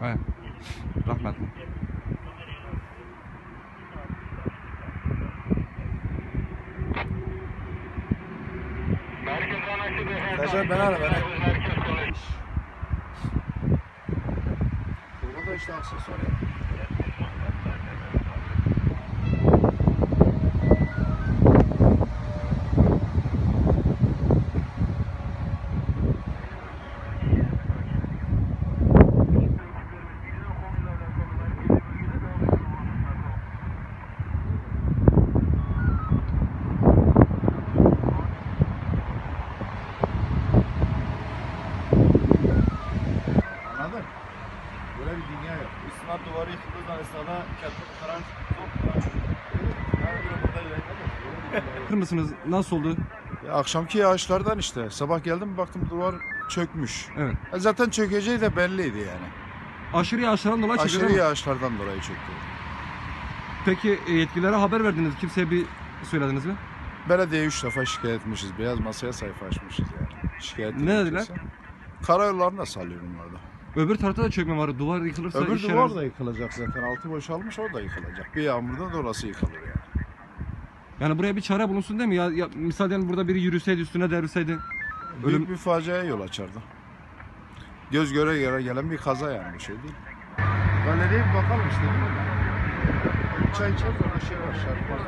He. Rahmetli. Recep, beni ara, beni. Burada işte aksesuar ya. Dünya yok. İslam duvarı yıkıldığı zaman esnada kendini karan Bilir misiniz nasıl oldu? Ya akşamki yağışlardan işte. Sabah geldim baktım duvar çökmüş. Evet. E zaten çökeceği de belliydi yani. Aşırı yağışlardan dolayı çekiyor Aşırı yağışlardan dolayı çöktü. Peki e, yetkililere haber verdiniz. Kimseye bir söylediniz mi? Belediye üç defa şikayet etmişiz. Beyaz masaya sayfa açmışız yani. Şikayet Ne dediler? edilirse. Karayollarına sallıyor bunlar da. Öbür tarafta da çökme var. Duvar yıkılırsa Öbür iş duvar yeriniz- da yıkılacak zaten. Altı boşalmış o da yıkılacak. Bir yağmurda da orası yıkılır yani. Yani buraya bir çare bulunsun değil mi? Ya, ya misal yani burada biri yürüseydi üstüne devrilseydi. Büyük Ölüm- bir faciaya yol açardı. Göz göre göre gelen bir kaza yani bu şey değil. Galeriye bir bakalım işte değil mi? Bir çay içeriz orada şey var, şarkı var.